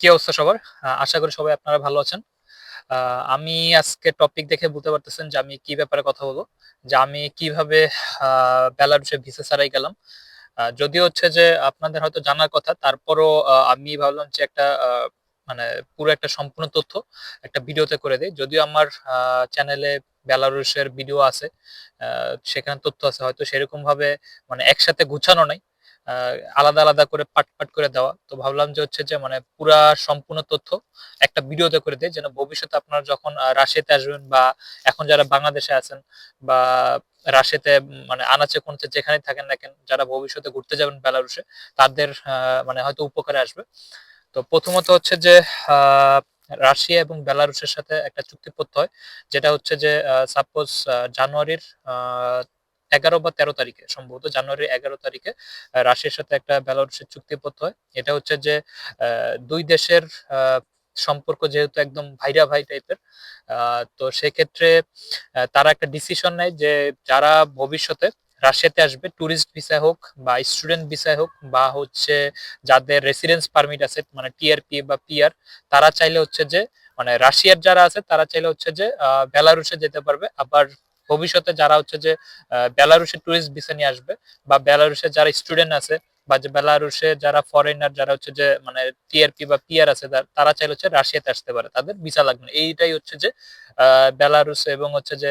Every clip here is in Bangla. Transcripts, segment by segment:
কি অবস্থা সবার? আশা করি সবাই আপনারা ভালো আছেন। আমি আজকে টপিক দেখে বুঝতে পারতেছেন যে আমি কি ব্যাপারে কথা বলব যে আমি কীভাবে আহ, বেলারুশে ভিসা ছাড়াই গেলাম। যদিও হচ্ছে যে আপনাদের হয়তো জানার কথা তারপরও আমি ভাবলাম যে একটা মানে পুরো একটা সম্পূর্ণ তথ্য একটা ভিডিওতে করে দিই। যদিও আমার চ্যানেলে বেলারুশের ভিডিও আছে সেখানে তথ্য আছে হয়তো সেরকম ভাবে মানে একসাথে গুছানো নাই। আলাদা আলাদা করে পাট পাট করে দেওয়া। তো ভাবলাম যে হচ্ছে যে মানে পুরা সম্পূর্ণ তথ্য একটা ভিডিওতে করে দেয় যেন ভবিষ্যতে আপনারা যখন রাশিয়াতে আসবেন বা এখন যারা বাংলাদেশে আছেন বা রাশিয়াতে মানে আনাচে কোনাচে যেখানে থাকেন না কেন, যারা ভবিষ্যতে ঘুরতে যাবেন বেলারুশে, তাদের মানে হয়তো উপকারে আসবে। তো প্রথমত হচ্ছে যে রাশিয়া এবং বেলারুশের সাথে একটা চুক্তিপত্র হয়, যেটা হচ্ছে যে সাপোজ জানুয়ারির এগারো বা তেরো তারিখে সম্ভবত জানুয়ারির এগারো তারিখে রাশিয়ার সাথে একটা বেলারুশের চুক্তিপত্র হয়। এটা হচ্ছে যে দুই দেশের সম্পর্ক যেহেতু একদম ভাইরা ভাই টাইপের তো সেক্ষেত্রে তারা একটা ডিসিশন নেয় যে যারা ভবিষ্যতে রাশিয়াতে আসবে ট্যুরিস্ট ভিসায় হোক বা স্টুডেন্ট ভিসায় হোক বা হচ্ছে যাদের রেসিডেন্স পারমিট আছে মানে টিআরপি বা পিআর তারা চাইলে হচ্ছে যে মানে রাশিয়ার যারা আছে তারা চাইলে হচ্ছে যে আহ, বেলারুশে যেতে পারবে। আবার ভবিষ্যতে যারা হচ্ছে যে বেলারুশে টুরিস্ট ভিসা নিয়ে আসবে বা বেলারুশে যারা স্টুডেন্ট আছে বা যে বেলারুশে যারা ফরেনার যারা হচ্ছে যে মানে টিআরপি বা পিআর আছে তারা চাইলে হচ্ছে রাশিয়াতে আসতে পারে তাদের ভিসা লাগবে এইটাই হচ্ছে যে আহ, বেলারুশ এবং হচ্ছে যে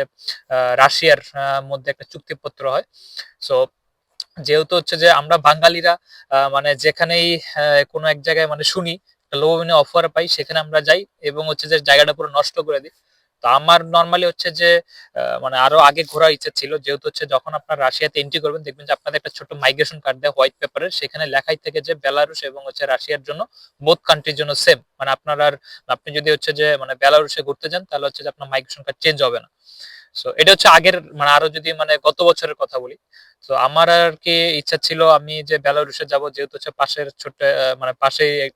রাশিয়ার মধ্যে একটা চুক্তিপত্র হয়। সো যেহেতু হচ্ছে যে আমরা বাঙালিরা মানে যেখানেই কোনো এক জায়গায় মানে শুনি লোভনীয় অফার পাই সেখানে আমরা যাই এবং হচ্ছে যে জায়গাটা পুরো নষ্ট করে দিই। তো আমার নর্মালি হচ্ছে যে মানে আরও আগে ঘোরার ইচ্ছা ছিল যেহেতু হচ্ছে যখন আপনার রাশিয়াতে এন্ট্রি করবেন দেখবেন যে আপনাদের একটা ছোট মাইগ্রেশন কার্ড দেয় হোয়াইট পেপারের সেখানে লেখাই থেকে যে বেলারুশ এবং হচ্ছে রাশিয়ার জন্য বোথ কান্ট্রির জন্য সেম মানে আপনার আর আপনি যদি হচ্ছে যে মানে বেলারুশে ঘুরতে যান তাহলে হচ্ছে যে আপনার মাইগ্রেশন কার্ড চেঞ্জ হবে না। সো এটা হচ্ছে আগের মানে আরও যদি মানে গত বছরের কথা বলি। তো আমার আর কি ইচ্ছা ছিল আমি যে বেলারুশে যাব যেহেতু হচ্ছে পাশের আহ, মানে এক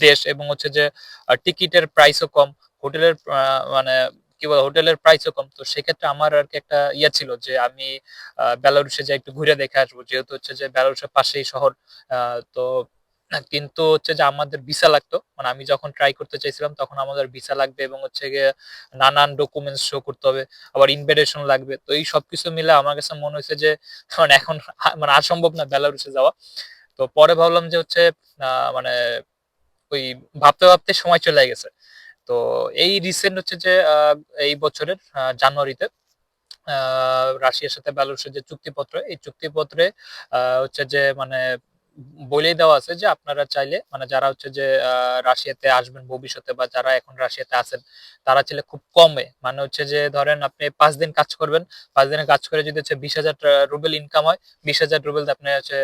দেশ এবং হচ্ছে যে টিকিটের প্রাইসও কম। হোটেলের মানে কি বলে হোটেলের প্রাইসও কম। তো সেক্ষেত্রে আমার আর কি একটা ইয়ে ছিল যে আমি আহ, বেলারুশে যাই একটু ঘুরে দেখে আসব। যেহেতু হচ্ছে যে বেলারুশের পাশেই শহর তো কিন্তু হচ্ছে যে আমাদের ভিসা লাগতো। মানে আমি যখন ট্রাই করতে চাইছিলাম তখন আমাদের ভিসা লাগবে এবং হচ্ছে গিয়ে নানান ডকুমেন্টস শো করতে হবে আবার ইনভিটেশন লাগবে। তো এই সবকিছু মিলে আমার কাছে মনে হয়েছে যে এখন মানে আর সম্ভব না বেলারুসে যাওয়া। তো পরে ভাবলাম যে হচ্ছে মানে ওই ভাবতে ভাবতে সময় চলে গেছে। তো এই রিসেন্ট হচ্ছে যে এই বছরের জানুয়ারিতে রাশিয়ার সাথে বেলারুশের যে চুক্তিপত্র, এই চুক্তিপত্রে হচ্ছে যে মানে বলে দেওয়া আছে যে আপনারা চাইলে মানে যারা হচ্ছে যে রাশিয়াতে আসবেন ভবিষ্যতে বা যারা এখন রাশিয়াতে আছেন, তারা চাইলে খুব কমে মানে হচ্ছে যে ধরেন আপনি পাঁচ দিন কাজ করবেন, পাঁচ দিনে কাজ করে যদি হচ্ছে বিশ হাজার রুবেল ইনকাম হয়, বিশ হাজার রুবেল আপনি হচ্ছে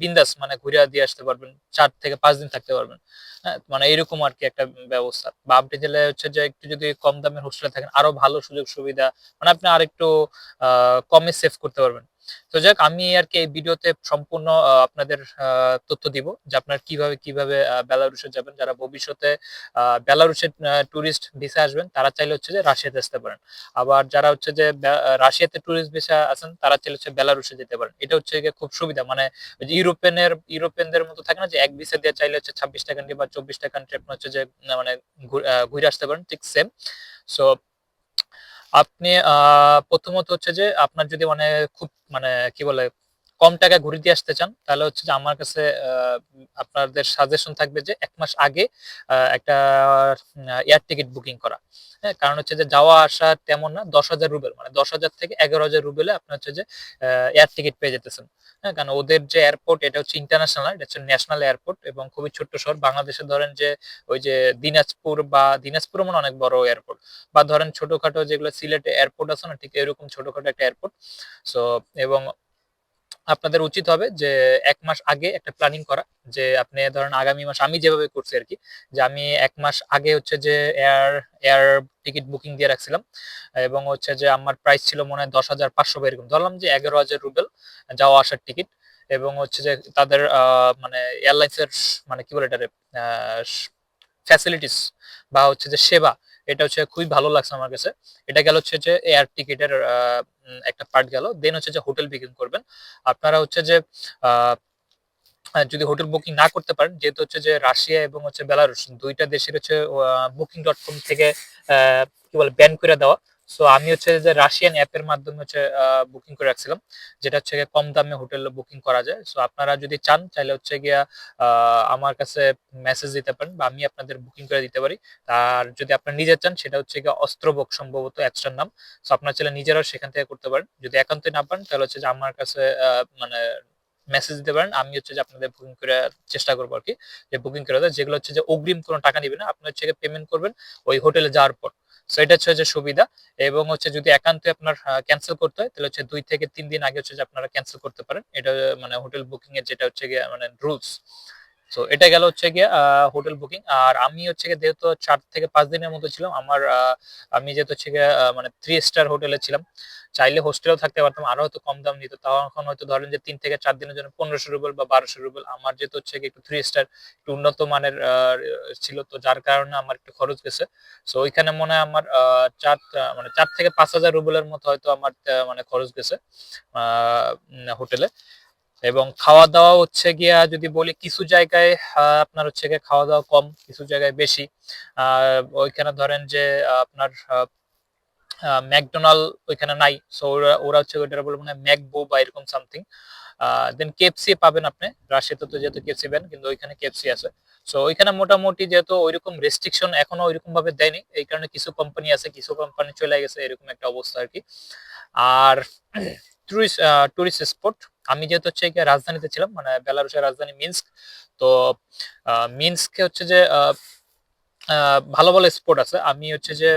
বিন্দাস মানে ঘুরে দিয়ে আসতে পারবেন, চার থেকে পাঁচ দিন থাকতে পারবেন। হ্যাঁ মানে এরকম আর কি একটা ব্যবস্থা। বা আপনি হচ্ছে যে একটু যদি কম দামের হোস্টেলে থাকেন, আরও ভালো সুযোগ সুবিধা মানে আপনি আরেকটু কমে সেভ করতে পারবেন। তো যাক, আমি আর কি এই ভিডিওতে সম্পূর্ণ আপনাদের তথ্য দিব যে আপনার কীভাবে কীভাবে বেলারুশে যাবেন। যারা ভবিষ্যতে বেলারুশের ট্যুরিস্ট ভিসা আসবেন, তারা চাইলে হচ্ছে যে রাশিয়াতে আসতে পারেন। আবার যারা হচ্ছে যে রাশিয়াতে ট্যুরিস্ট ভিসা আছেন, তারা চাইলে হচ্ছে বেলারুশে যেতে পারেন। এটা হচ্ছে গিয়ে খুব সুবিধা। মানে ইউরোপিয়ানের, ইউরোপিয়ানদের মতো থাকে না যে এক ভিসা দিয়ে চাইলে হচ্ছে ছাব্বিশটা কান্ট্রি বা চব্বিশটা কান্ট্রি আপনার হচ্ছে যে মানে ঘুরে আসতে পারেন, ঠিক সেম সো আপনি প্রথমত হচ্ছে যে আপনার যদি মানে খুব মানে কি বলে কম টাকায় ঘুরে দিয়ে আসতে চান, তাহলে হচ্ছে যে আমার কাছে আপনাদের সাজেশন থাকবে যে এক মাস আগে একটা এয়ার টিকিট বুকিং করা। হ্যাঁ কারণ হচ্ছে যে যাওয়া আসা তেমন না, দশ হাজার রুবেল মানে দশ হাজার থেকে এগারো হাজার রুবেলে আপনার হচ্ছে যে এয়ার টিকিট পেয়ে যেতেছেন। হ্যাঁ কারণ ওদের যে এয়ারপোর্ট এটা হচ্ছে ইন্টারন্যাশনাল এটা হচ্ছে ন্যাশনাল এয়ারপোর্ট এবং খুবই ছোট্ট শহর। বাংলাদেশে ধরেন যে, ওই যে দিনাজপুর বা দিনাজপুর মানে অনেক বড় এয়ারপোর্ট বা ধরেন ছোটখাটো যেগুলো সিলেটে এয়ারপোর্ট আছে না, ঠিক এরকম ছোটখাটো একটা এয়ারপোর্ট সো এবং আপনাদের উচিত হবে যে এক মাস আগে একটা প্ল্যানিং করা, যে আপনি ধরেন আগামী মাস আমি যেভাবে করছি আর কি, যে আমি এক মাস আগে হচ্ছে যে এয়ার এয়ার টিকিট বুকিং দিয়ে রাখছিলাম এবং হচ্ছে যে আমার প্রাইস ছিল মনে হয় দশ হাজার পাঁচশো বা এরকম। ধরলাম যে এগারো হাজার রুবেল যাওয়া আসার টিকিট এবং হচ্ছে যে তাদের মানে এয়ারলাইন্সের মানে কি বলে এটারে ফ্যাসিলিটিস বা হচ্ছে যে সেবা এটা হচ্ছে খুবই ভালো লাগছে আমার কাছে। এটা গেল হচ্ছে যে এয়ার টিকিটের একটা পার্ট গেল। দেন হচ্ছে যে হোটেল বুকিং করবেন। আপনারা হচ্ছে যে যদি হোটেল বুকিং না করতে পারেন, যেহেতু হচ্ছে যে রাশিয়া এবং হচ্ছে বেলারুশ, দুইটা দেশের হচ্ছে বুকিং ডট কম থেকে কি বলে ব্যান করে দেওয়া। সো আমি হচ্ছে যে রাশিয়ান অ্যাপের মাধ্যমে হচ্ছে বুকিং করে রাখছিলাম, যেটা হচ্ছে গিয়ে কম দামে হোটেল বুকিং করা যায়। সো আপনারা যদি চান, তাহলে হচ্ছে গিয়া আমার কাছে মেসেজ দিতে পারেন বা আমি আপনাদের বুকিং করে দিতে পারি। আর যদি আপনারা নিজে চান, সেটা হচ্ছে গিয়ে অস্ত্রবক সম্ভবত অ্যাপসটার নাম। সো আপনার চাইলে নিজেরাও সেখান থেকে করতে পারেন। যদি একান্তই না পান তাহলে হচ্ছে যে আমার কাছে মানে মেসেজ দিতে পারেন। আমি হচ্ছে যে আপনাদের বুকিং করে চেষ্টা করব আর কি, যে বুকিং করে দেয়। যেগুলো হচ্ছে যে অগ্রিম কোনো টাকা নিবে না, আপনি হচ্ছে পেমেন্ট করবেন ওই হোটেলে যাওয়ার পর। সো এটা হচ্ছে যে সুবিধা। এবং হচ্ছে যদি একান্ত আপনার ক্যান্সেল করতে হয়, তাহলে হচ্ছে দুই থেকে তিন দিন আগে হচ্ছে যে আপনারা ক্যান্সেল করতে পারেন। এটা মানে হোটেল বুকিং এর যেটা হচ্ছে মানে রুলস তো এটা গেল হচ্ছে গিয়ে হোটেল বুকিং আর আমি হচ্ছে গিয়ে যেহেতু চার থেকে পাঁচ দিনের মতো ছিলাম, আমার আমি যেহেতু হচ্ছে গিয়ে মানে থ্রি স্টার হোটেলে ছিলাম, চাইলে হোস্টেলেও থাকতে পারতাম, আরও হয়তো কম দাম নিত তখন হয়তো ধরেন যে তিন থেকে চার দিনের জন্য পনেরোশো রুবেল বা বারোশো রুবেল, আমার যেহেতু হচ্ছে একটু থ্রি স্টার একটু উন্নত মানের ছিল, তো যার কারণে আমার একটু খরচ গেছে। সো ওইখানে মনে হয় আমার চার মানে চার থেকে পাঁচ হাজার রুবেলের মতো হয়তো আমার মানে খরচ গেছে হোটেলে এবং খাওয়া দাওয়া হচ্ছে গিয়া যদি বলি কিছু জায়গায় আপনার হচ্ছে গিয়ে খাওয়া দাওয়া কম, কিছু জায়গায় বেশি। ওইখানে ধরেন যে আপনার ম্যাকডোনাল্ড ওইখানে নাই। সো ওরা ওরা হচ্ছে ওইটা বলে মানে ম্যাকবো বা এরকম সামথিং দেন কেএফসি পাবেন আপনি। রাশিয়াতে তো যেহেতু কেএফসি ব্যান কিন্তু ওইখানে কেএফসি আছে। সো ওইখানে মোটামুটি যেহেতু ওইরকম রেস্ট্রিকশন এখনও ওইরকম ভাবে দেয়নি, এই কারণে কিছু কোম্পানি আছে, কিছু কোম্পানি চলে গেছে, এরকম একটা অবস্থা আর কি। আর টুরিস্ট টুরিস্ট স্পট আমি যেহেতু হচ্ছে গিয়ে রাজধানীতে ছিলাম মানে বেলারুশের রাজধানী মিনস্ক, তো মিনস্কে হচ্ছে যে ভালো ভালো স্পোর্ট আছে। আমি হচ্ছে যে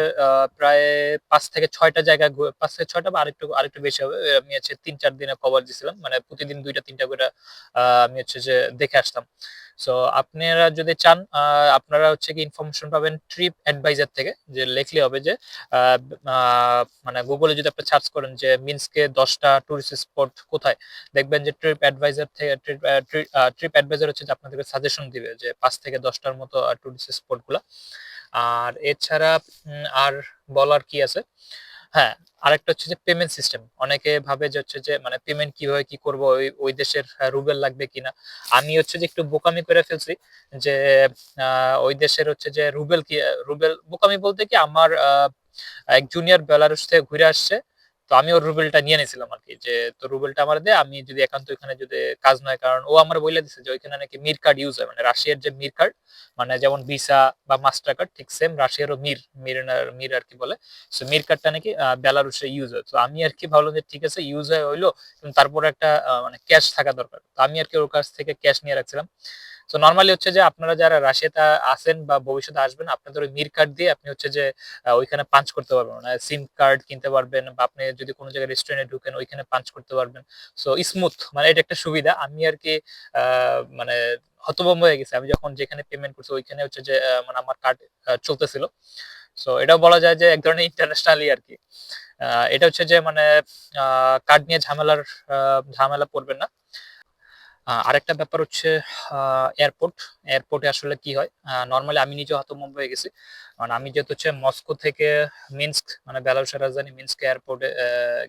প্রায় পাঁচ থেকে ছয়টা জায়গা পাঁচ থেকে ছয়টা বা আরেকটু আরেকটু বেশি হবে। আমি হচ্ছে তিন চার দিনে কভার দিয়েছিলাম মানে প্রতিদিন দুইটা, তিনটা করে আমি হচ্ছে যে দেখে আসতাম। সো আপনারা যদি চান আপনারা হচ্ছে কি ইনফরমেশন পাবেন ট্রিপ অ্যাডভাইজার থেকে, যে লেখলে হবে যে মানে গুগলে যদি আপনি সার্চ করেন যে মিন্সকে দশটা টুরিস্ট স্পট কোথায়, দেখবেন যে ট্রিপ অ্যাডভাইজার থেকে ট্রিপ অ্যাডভাইজার হচ্ছে যে আপনাদেরকে সাজেশন দিবে যে পাঁচ থেকে দশটার মতো টুরিস্ট স্পটগুলা। আর এছাড়া আর বলার কি আছে? হ্যাঁ আরেকটা হচ্ছে যে পেমেন্ট সিস্টেম অনেকে ভাবে যে হচ্ছে যে মানে পেমেন্ট কীভাবে কি করব, ওই ওই দেশের রুবেল লাগবে কিনা। আমি হচ্ছে যে একটু বোকামি করে ফেলছি যে ওই দেশের হচ্ছে যে রুবেল কি রুবেল বোকামি বলতে কি আমার এক জুনিয়র বেলারুস থেকে ঘুরে আসছে। তো আমি ওর রুবেলটা নিয়ে নিয়েছিলাম আর কি যে, তো রুবেলটা আমার দে, আমি যদি একান্ত ওইখানে যদি কাজ নয়, কারণ ও আমার বলে দিছে যে, ওইখানে নাকি মির কার্ড ইউজ হয়। মানে রাশিয়ার যে মির কার্ড মানে যেমন ভিসা বা মাস্টার কার্ড ঠিক সেম রাশিয়ারও মির মির মির আর কি বলে। সো মির কার্ডটা নাকি বেলারুসে ইউজ হয়। তো আমি আর কি ভাবলাম যে, ঠিক আছে ইউজ হয় হইল তারপরে একটা মানে ক্যাশ থাকা দরকার। তো আমি আর কি ওর কাছ থেকে ক্যাশ নিয়ে রাখছিলাম। তো নর্মালি হচ্ছে যে আপনারা যারা রাশিয়াতে আসেন বা ভবিষ্যতে আসবেন, আপনাদের ওই মির কার্ড দিয়ে আপনি হচ্ছে যে ওইখানে পাঞ্চ করতে পারবেন। মানে সিম কার্ড কিনতে পারবেন বা আপনি যদি কোনো জায়গায় রেস্টুরেন্টে ঢুকেন, ওইখানে পাঞ্চ করতে পারবেন। সো স্মুথ মানে এটা একটা সুবিধা। আমি আর কি মানে হতভম্ব হয়ে গেছে। আমি যখন যেখানে পেমেন্ট করছি, ওইখানে হচ্ছে যে মানে আমার কার্ড চলতেছিল। সো এটাও বলা যায় যে এক ধরনের ইন্টারন্যাশনালি আর কি। এটা হচ্ছে যে মানে কার্ড নিয়ে ঝামেলার ঝামেলা পড়বেন না। আরেকটা ব্যাপার হচ্ছে এয়ারপোর্ট এয়ারপোর্টে আসলে কি হয়? নর্মালি আমি নিজে হতভম্ব হয়ে গেছি। কারণ আমি যেহেতু হচ্ছে মস্কো থেকে মিন্স্ক মানে বেলারুশের রাজধানী মিন্স্ক এয়ারপোর্টে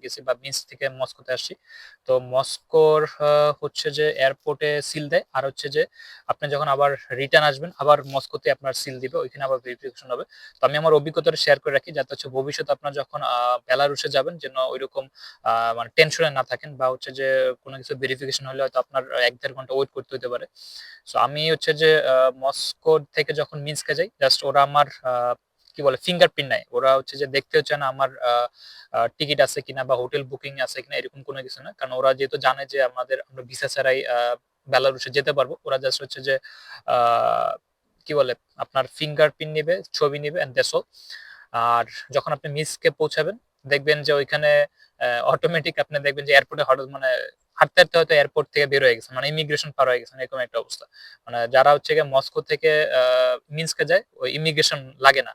গেছি বা মিন্স্ক থেকে মস্কোতে আসছি। তো মস্কোর হচ্ছে যে এয়ারপোর্টে সিল দেয়। আর হচ্ছে যে আপনি যখন আবার রিটার্ন আসবেন, আবার মস্কোতে আপনার সিল দিবে। ওইখানে আবার ভেরিফিকেশন হবে। তো আমি আমার অভিজ্ঞতাটা শেয়ার করে রাখি যাতে হচ্ছে ভবিষ্যতে আপনার যখন বেলারুশে যাবেন, যেন ওইরকম মানে টেনশনে না থাকেন বা হচ্ছে যে কোনো কিছু ভেরিফিকেশন হলে হয়তো আপনার এক দেড় ঘণ্টা ওয়েট করতে হতে পারে। সো আমি হচ্ছে যে মস্কো থেকে যখন মিন্সকে যাই জাস্ট ওরা আমার কি বলে ফিঙ্গারপ্রিন্ট নাই ওরা হচ্ছে যে দেখতে হচ্ছে না আমার টিকিট আছে কিনা বা হোটেল বুকিং আছে কিনা এরকম কোনো কিছু না। কারণ ওরা যেহেতু জানে যে আমাদের আমরা ভিসা ছাড়াই আহ, বেলারুশে যেতে পারব। ওরা জাস্ট হচ্ছে যে কি বলে আপনার ফিঙ্গারপ্রিন্ট নিবে ছবি নিবে দ্যাটস অল আর যখন আপনি মিসকে পৌঁছাবেন দেখবেন যে ওইখানে অটোমেটিক আপনি দেখবেন যে এয়ারপোর্টে হঠাৎ মানে হাঁটতে হাঁটতে হয়তো এয়ারপোর্ট থেকে বের হয়ে গেছে মানে ইমিগ্রেশন পার হয়ে গেছে, এরকম একটা অবস্থা। মানে যারা হচ্ছে গিয়ে মস্কো থেকে মিন্সকে যায়, ওই ইমিগ্রেশন লাগে না।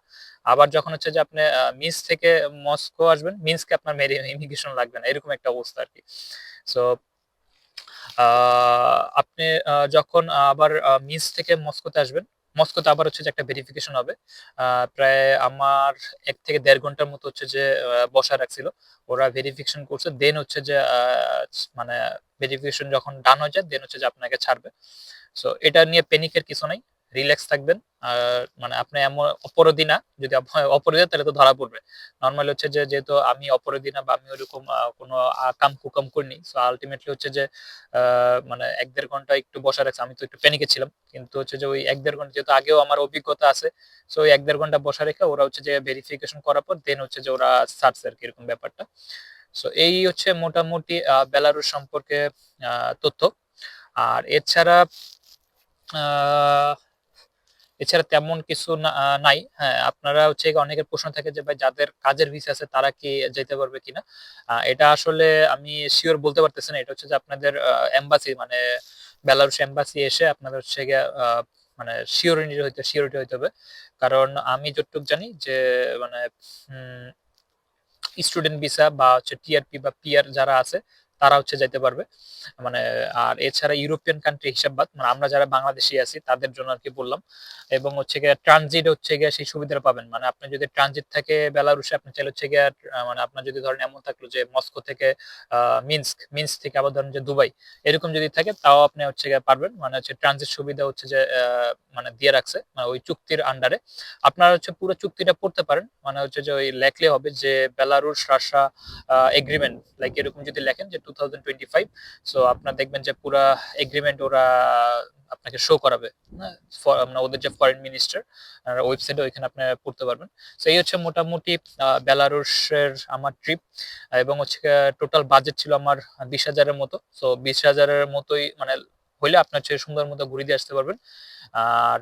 আবার যখন হচ্ছে যে আপনি মিন্স থেকে মস্কো আসবেন মিন্সকে আপনার ইমিগ্রেশন লাগবে না, এরকম একটা অবস্থা আর কি সো আপনি যখন আবার মিস থেকে মস্কোতে আসবেন মস্কোতে আবার হচ্ছে যে একটা ভেরিফিকেশন হবে। প্রায় আমার এক থেকে দেড় ঘণ্টার মতো হচ্ছে যে বসা রাখছিল। ওরা ভেরিফিকেশন করছে দেন হচ্ছে যে মানে ভেরিফিকেশন যখন ডান হয়ে যায় দেন হচ্ছে যে আপনাকে ছাড়বে। সো এটা নিয়ে প্যানিকের কিছু নাই। রিল্যাক্স থাকবেন। মানে আপনি এমন অপরাধী না যদি অপরাধী তাহলে তো ধরা পড়বে। নর্মালি হচ্ছে যে যেহেতু আমি অপরাধী না বা আমি ওরকম কোনো কাম কুকাম করিনি সো আলটিমেটলি হচ্ছে যে মানে এক দেড় ঘণ্টা একটু বসা রাখছে। আমি তো একটু প্যানিকে ছিলাম কিন্তু হচ্ছে যে ওই এক দেড় ঘণ্টা যেহেতু আগেও আমার অভিজ্ঞতা আছে সো ওই এক দেড় ঘণ্টা বসা রেখে ওরা হচ্ছে যে ভেরিফিকেশন করার পর দেন হচ্ছে যে ওরা ছাড়ছে আর কি এরকম ব্যাপারটা। সো এই হচ্ছে মোটামুটি বেলারুস সম্পর্কে তথ্য। আর এছাড়া আহ, এছাড়া তেমন কিছু নাই। হ্যাঁ আপনারা হচ্ছে অনেকের প্রশ্ন থাকে যে, ভাই, যাদের কাজের ভিসা আছে, তারা কি যেতে পারবে কিনা? এটা আসলে আমি শিওর বলতে পারতেছি না। এটা হচ্ছে যে, আপনাদের এম্বাসি মানে বেলারুশ এম্বাসি এসে আপনাদের হচ্ছে মানে শিওরিটি হইতে শিওরিটি হইতে হবে। কারণ আমি যতটুকু জানি যে মানে স্টুডেন্ট ভিসা বা হচ্ছে টিআরপি বা পিআর যারা আছে তারা হচ্ছে যেতে পারবে। মানে আর এছাড়া ইউরোপিয়ান কান্ট্রি হিসাববাদ মানে আমরা যারা বাংলাদেশি আছি, তাদের জন্য আর কি বললাম। এবং হচ্ছে গিয়ে ট্রানজিট হচ্ছে গিয়ে সেই সুবিধাটা পাবেন। মানে আপনি যদি ট্রানজিট থাকে বেলারুশে, আপনি চাইলে হচ্ছে গিয়ে মানে আপনার যদি ধরেন এমন থাকল যে মস্কো থেকে মিন্স্ক মিন্স্ক থেকে আবার ধরেন যে দুবাই, এরকম যদি থাকে, তাও আপনি হচ্ছে গিয়ে পারবেন। মানে হচ্ছে ট্রানজিট সুবিধা হচ্ছে যে মানে দিয়ে রাখছে মানে ওই চুক্তির আন্ডারে আপনারা হচ্ছে পুরো চুক্তিটা পড়তে পারেন। মানে হচ্ছে যে ওই লেখলে হবে যে বেলারুশ রাশিয়া এগ্রিমেন্ট লাইক এরকম যদি লেখেন যে two thousand twenty five so আপনার দেখবেন যে পুরা এগ্রিমেন্ট ওরা আপনাকে শো করাবে হ্যাঁ, ওদের যে ফরেন মিনিস্টার ওয়েবসাইটে ওইখানে আপনি পড়তে পারবেন। তো এই হচ্ছে মোটামুটি আহ, বেলারুশের আমার ট্রিপ এবং হচ্ছে টোটাল বাজেট ছিল আমার বিশ হাজারের মতো। তো বিশ হাজারের মতোই মানে হইলে আপনার হচ্ছে সুন্দর মতো ঘুরে দিয়ে আসতে পারবেন। আর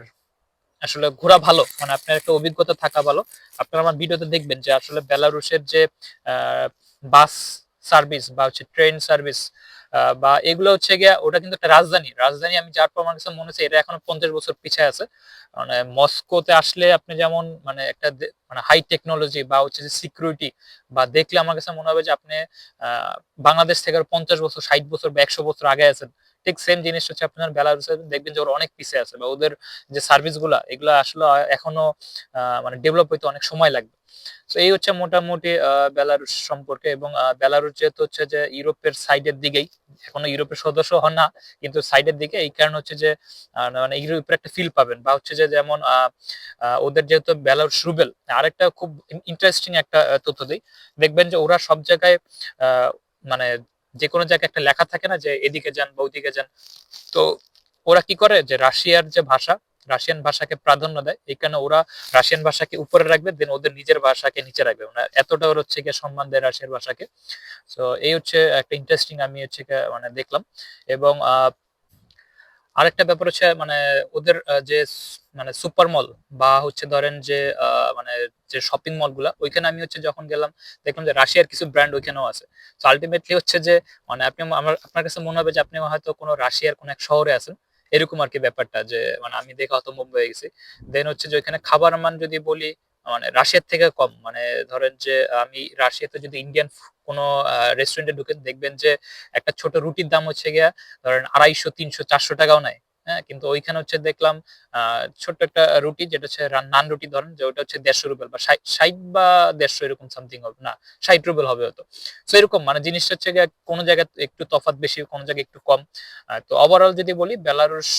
আসলে ঘোরা ভালো মানে আপনার একটা অভিজ্ঞতা থাকা ভালো। আপনারা আমার ভিডিওতে দেখবেন যে আসলে বেলারুশের যে বাস সার্ভিস বা হচ্ছে ট্রেন সার্ভিস বা এগুলো হচ্ছে গিয়া ওটা কিন্তু একটা রাজধানী। রাজধানী আমি যার পর আমার কাছে মনে হচ্ছে এটা এখনও পঞ্চাশ বছর পিছিয়ে আছে। মানে মস্কোতে আসলে আপনি যেমন মানে একটা মানে হাই টেকনোলজি বা হচ্ছে যে সিকিউরিটি বা দেখলে আমার কাছে মনে হবে যে আপনি বাংলাদেশ থেকে পঞ্চাশ বছর, ষাট বছর বা একশো বছর আগে আছেন। ঠিক সেম জিনিস হচ্ছে আপনার বেলারুসে দেখবেন যে ওরা অনেক পিছিয়ে আছে বা ওদের যে সার্ভিসগুলা এগুলো আসলে এখনও মানে ডেভেলপ হইতে অনেক সময় লাগবে। তো এই হচ্ছে মোটামুটি আহ, বেলারুস সম্পর্কে এবং আহ, বেলারুস যেহেতু হচ্ছে যে ইউরোপের সাইডের দিকেই এখনও ইউরোপের সদস্য হন না কিন্তু সাইডের দিকে এই কারণে হচ্ছে যে মানে ইউরোপের একটা ফিল পাবেন বা হচ্ছে যে যেমন ওদের যেহেতু বেলারুস রুবেল আরেকটা খুব ইন্টারেস্টিং একটা তথ্য দিই। দেখবেন যে ওরা সব জায়গায় মানে যে কোনো জায়গায় একটা লেখা থাকে না যে এদিকে যান বা ওইদিকে যান, তো ওরা কি করে যে রাশিয়ার যে ভাষা, রাশিয়ান ভাষাকে প্রাধান্য দেয়, এই কারণে ওরা রাশিয়ান ভাষাকে উপরে রাখবে দেন ওদের নিজের ভাষাকে নিচে রাখবে। মানে এতটা ওর হচ্ছে গিয়ে সম্মান দেয় রাশিয়ার ভাষাকে। তো এই হচ্ছে একটা ইন্টারেস্টিং আমি হচ্ছে মানে দেখলাম। এবং আরেকটা ব্যাপার হচ্ছে মানে ওদের যে মানে সুপার মল বা হচ্ছে ধরেন যে মানে যে শপিং মলগুলা, ওইখানে আমি হচ্ছে যখন গেলাম, দেখলাম যে রাশিয়ার কিছু ব্র্যান্ড ওইখানেও আছে। তো আলটিমেটলি হচ্ছে যে মানে আপনি আমার আপনার কাছে মনে হবে যে আপনি হয়তো কোনো রাশিয়ার কোনো এক শহরে আছেন, এরকম আর কি ব্যাপারটা যে মানে আমি দেখে হতভম্ব হয়ে গেছি। দেন হচ্ছে যে ওইখানে খাবার মান যদি বলি মানে রাশিয়ার থেকে কম মানে ধরেন যে আমি রাশিয়াতে যদি ইন্ডিয়ান কোনো রেস্টুরেন্টে ঢুকেন দেখবেন যে একটা ছোট রুটির দাম হচ্ছে গিয়া ধরেন আড়াইশো, তিনশো, চারশো টাকাও নেয়। হ্যাঁ কিন্তু ওইখানে হচ্ছে দেখলাম ছোট্ট একটা রুটি, যেটা হচ্ছে নান রুটি ধরেন, যে ওটা হচ্ছে দেড়শো রুবেল বা ষাট বা দেড়শো এরকম সামথিং হবে, না ষাট রুবেল হবে হয়তো। তো এরকম মানে জিনিসটা হচ্ছে কোনো জায়গায় একটু তফাৎ বেশি, কোনো জায়গায় একটু কম। তো ওভারঅল যদি বলি বেলারুস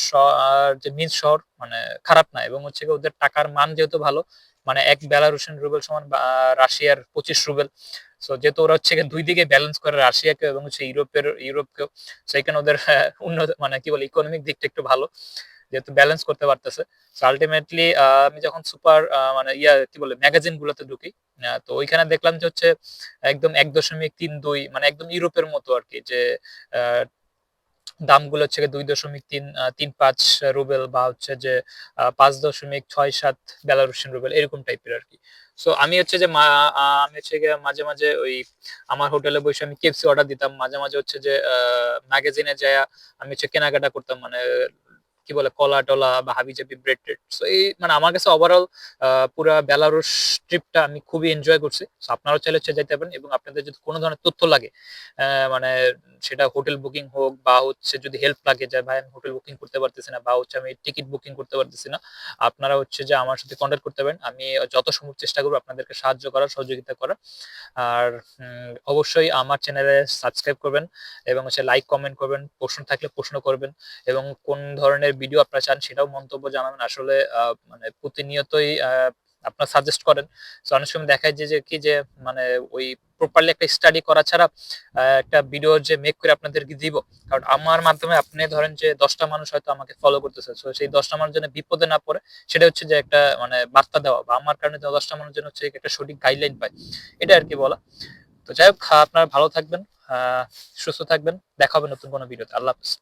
যে মিন্স শহর মানে খারাপ না, এবং হচ্ছে ওদের টাকার মান যেহেতু ভালো মানে এক বেলারুশিয়ান রুবেল সমান রাশিয়ার পঁচিশ রুবেল সো যেহেতু ওরা হচ্ছে দুই দিকে ব্যালেন্স করে রাশিয়াকে এবং হচ্ছে ইউরোপের ইউরোপকেও সেখানে ওদের আহ, উন্নত মানে কি বলে ইকোনমিক দিকটা একটু ভালো যেহেতু ব্যালেন্স করতে পারতেছে। আলটিমেটলি আমি যখন সুপার মানে ইয়া কি বলে ম্যাগাজিন গুলোতে ঢুকি তো ওইখানে দেখলাম যে হচ্ছে একদম এক দশমিক তিন দুই মানে একদম ইউরোপের মতো আর কি যে দামগুলো হচ্ছে দুই দশমিক তিন তিন পাঁচ রুবেল বা হচ্ছে যে পাঁচ দশমিক ছয় সাত বেলারুশিয়ান রুবেল, এরকম টাইপের আর কি। সো আমি হচ্ছে যে আমি হচ্ছে গিয়ে মাঝে মাঝে ওই আমার হোটেলে বসে আমি কেপসি অর্ডার দিতাম। মাঝে মাঝে হচ্ছে যে ম্যাগাজিনে যায় আমি হচ্ছে কেনাকাটা করতাম। মানে কি বলে, কলা টলা বা হাবিজাবি ব্রেড টেড। সো এই মানে আমার কাছে ওভারঅল পুরা বেলারুস ট্রিপটা আমি খুবই এনজয় করছি। সো আপনারাও চাইলে হচ্ছে যাইতে পারেন এবং আপনাদের যদি কোনো ধরনের তথ্য লাগে মানে সেটা হোটেল বুকিং হোক বা হচ্ছে যদি হেল্প লাগে যে, ভাই, আমি হোটেল বুকিং করতে পারতেছি না বা হচ্ছে আমি টিকিট বুকিং করতে পারতেছি না, আপনারা হচ্ছে যে আমার সাথে কন্ট্যাক্ট করতে পারেন। আমি যত সম্ভব চেষ্টা করব আপনাদেরকে সাহায্য করার, সহযোগিতা করার। আর অবশ্যই আমার চ্যানেলে সাবস্ক্রাইব করবেন এবং হচ্ছে লাইক কমেন্ট করবেন। প্রশ্ন থাকলে প্রশ্ন করবেন এবং কোন ধরনের ভিডিও আপনারা চান সেটাও মন্তব্য জানাবেন। আসলে মানে প্রতিনিয়তই আপনারা সাজেস্ট করেন। তো অনেক সময় দেখায় যে কি যে মানে ওই প্রপারলি একটা স্টাডি করা ছাড়া একটা ভিডিও যে মেক করে আপনাদেরকে দিব। কারণ আমার মাধ্যমে আপনি ধরেন যে দশটা মানুষ হয়তো আমাকে ফলো করতেছে। তো সেই দশটা মানুষ যেন বিপদে না পড়ে সেটা হচ্ছে যে একটা মানে বার্তা দেওয়া বা আমার কারণে দশটা মানুষ যেন হচ্ছে একটা সঠিক গাইডলাইন পায়। এটা আর কি বলা। তো যাই হোক আপনারা ভালো থাকবেন সুস্থ থাকবেন। দেখা হবে নতুন কোনো ভিডিওতে আল্লাহ হাফিজ।